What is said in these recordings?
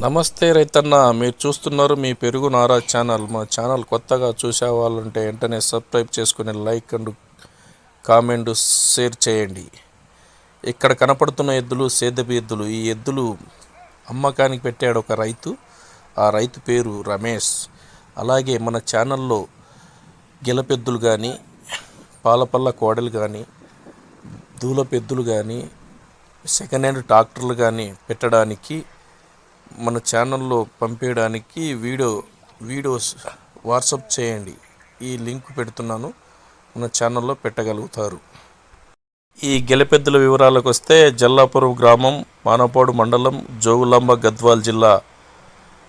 నమస్తే రైతన్న మీరు చూస్తున్నారు మీ పెరుగు నారా ఛానల్. మా ఛానల్ కొత్తగా చూసే వాళ్ళుంటే వెంటనే సబ్స్క్రైబ్ చేసుకుని లైక్ అండ్ కామెంట్ షేర్ చేయండి. ఇక్కడ కనపడుతున్న ఎద్దులు సేదపు ఎద్దులు. ఈ ఎద్దులు అమ్మకానికి పెట్టాడు ఒక రైతు. ఆ రైతు పేరు రమేష్. అలాగే మన ఛానల్లో గెలపెద్దులు కానీ పాలపల్ల కోడలు కానీ దూలపెద్దులు కానీ సెకండ్ హ్యాండ్ ట్రాక్టర్లు కానీ పెట్టడానికి మన ఛానల్లో పంపించడానికి వీడియో వీడియోస్ వాట్సప్ చేయండి. ఈ లింక్ పెడుతున్నాను. మన ఛానల్లో పెట్టగలుగుతారు. ఈ గెలపెద్దుల వివరాలకు వస్తే జల్లాపురం గ్రామం మానపాడు మండలం జోగులాంబ గద్వాల్ జిల్లా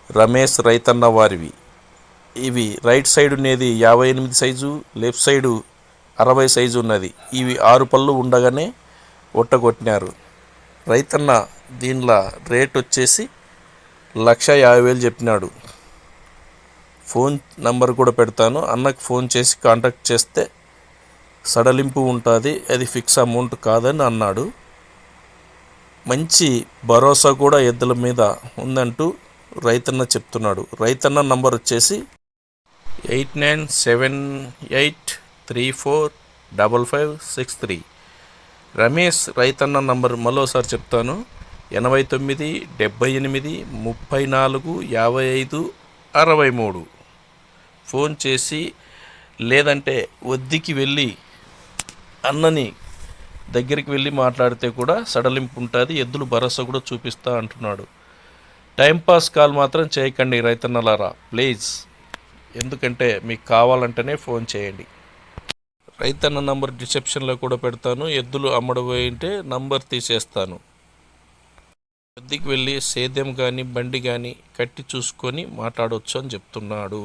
రమేష్ రైతన్న వారివి. ఇవి రైట్ సైడ్ ఉన్నది యాభై ఎనిమిది సైజు లెఫ్ట్ సైడు అరవై సైజు ఉన్నది. ఇవి ఆరు పళ్ళు ఉండగానే ఒట్టగొట్టినారు రైతన్న దీనిలో రేట్ వచ్చేసి లక్ష యాభై వేలు చెప్పినాడు. ఫోన్ నంబర్ కూడా పెడతాను. అన్నకు ఫోన్ చేసి కాంటాక్ట్ చేస్తే సడలింపు ఉంటుంది. అది ఫిక్స్ అమౌంట్ కాదని అన్నాడు. మంచి భరోసా కూడా ఎద్దుల మీద ఉందంటూ రైతన్న చెప్తున్నాడు. రైతన్న నంబర్ వచ్చేసి eight nine seven eight three four double five six three. Ramesh రైతన్న నంబర్ మరోసారి చెప్తాను. ఎనభై తొమ్మిది డెబ్భై ఎనిమిది ముప్పై నాలుగు యాభై ఐదు అరవై మూడు. ఫోన్ చేసి లేదంటే వద్దికి వెళ్ళి అన్నని దగ్గరికి వెళ్ళి మాట్లాడితే కూడా సడలింపు ఉంటుంది ఎద్దులు భరోసా కూడా చూపిస్తా అంటున్నాడు. టైంపాస్ కాల్ మాత్రం చేయకండి రైతన్నలారా ప్లీజ్. ఎందుకంటే మీకు కావాలంటేనే ఫోన్ చేయండి. రైతన్న నంబర్ డిసెప్షన్లో కూడా పెడతాను ఎద్దులు అమ్మడబోయింటే నంబర్ తీసేస్తాను. ఇంటికి వెళ్ళి సేద్యం కానీ బండి కానీ కట్టి చూసుకొని మాట్లాడవచ్చు అని చెప్తున్నాడు.